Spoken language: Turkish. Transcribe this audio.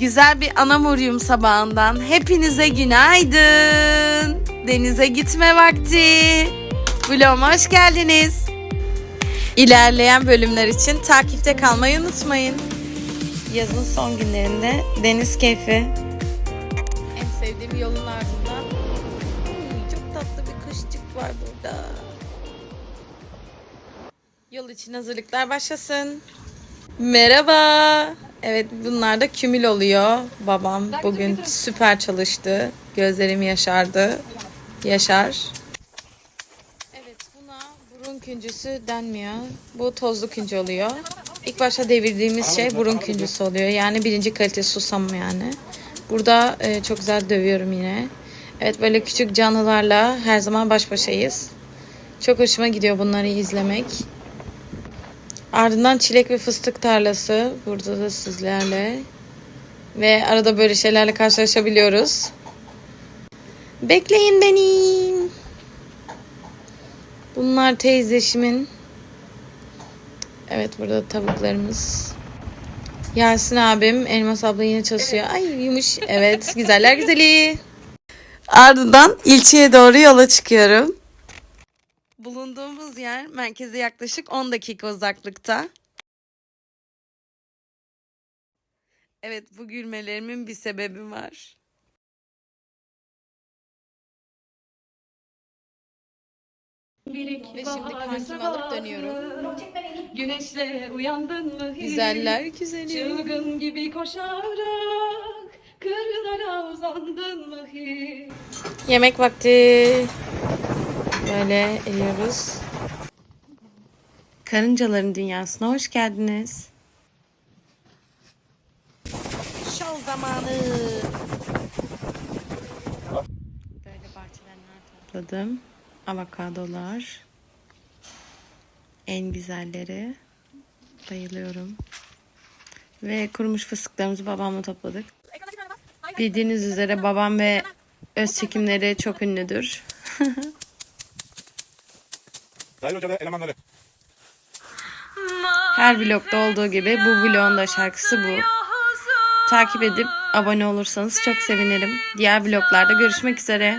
Güzel bir Anamuryum sabahından hepinize günaydın. Denize gitme vakti. Vloguma hoş geldiniz. İlerleyen bölümler için takipte kalmayı unutmayın. Yazın son günlerinde deniz keyfi. En sevdiğim yolun ardından. Uy, Çok tatlı bir kuşçuk var burada. Yol için hazırlıklar başlasın. Merhaba. Evet bunlar da kümül oluyor. Babam bugün süper çalıştı. Gözlerim yaşardı. Yaşar. Evet buna burun küncüsü denmiyor. Bu tozlu küncü oluyor. İlk başta devirdiğimiz şey burun küncüsü oluyor. Yani birinci kalite susam yani. Burada e, çok güzel dövüyorum yine. Evet böyle küçük canlılarla her zaman baş başayız. Çok hoşuma gidiyor bunları izlemek. Ardından çilek ve fıstık tarlası. Burada da sizlerle. Ve arada böyle şeylerle karşılaşabiliyoruz. Bekleyin beni. Bunlar teyzeşimin. Evet burada tavuklarımız. Yasin abim, Elmas abla yine çalışıyor. Ay yumuş. Evet güzeller güzeli. Ardından ilçeye doğru yola çıkıyorum. Bulunduğumuz yer merkeze yaklaşık 10 dakika uzaklıkta. Evet bu gülmelerimin bir sebebi var. Ve şimdi kankimi alıp dönüyorum. Güneşle uyandın mı hiç? Güzeller güzeli. Çılgın gibi koşarak kırlara uzandın mı hiç? Yemek vakti. Böyle yiyoruz. Karıncaların dünyasına hoş geldiniz. Şov zamanı. Böyle bahçelerden topladım. Avokadolar. En güzelleri. Bayılıyorum. Ve kurumuş fıstıklarımızı babamla topladık. Bildiğiniz üzere babam ve öz çekimleri çok ünlüdür. Zahir Hoca ve elemanları. Her vlogda olduğu gibi bu vlogun da şarkısı bu. Takip edip abone olursanız çok sevinirim. Diğer vloglarda görüşmek üzere.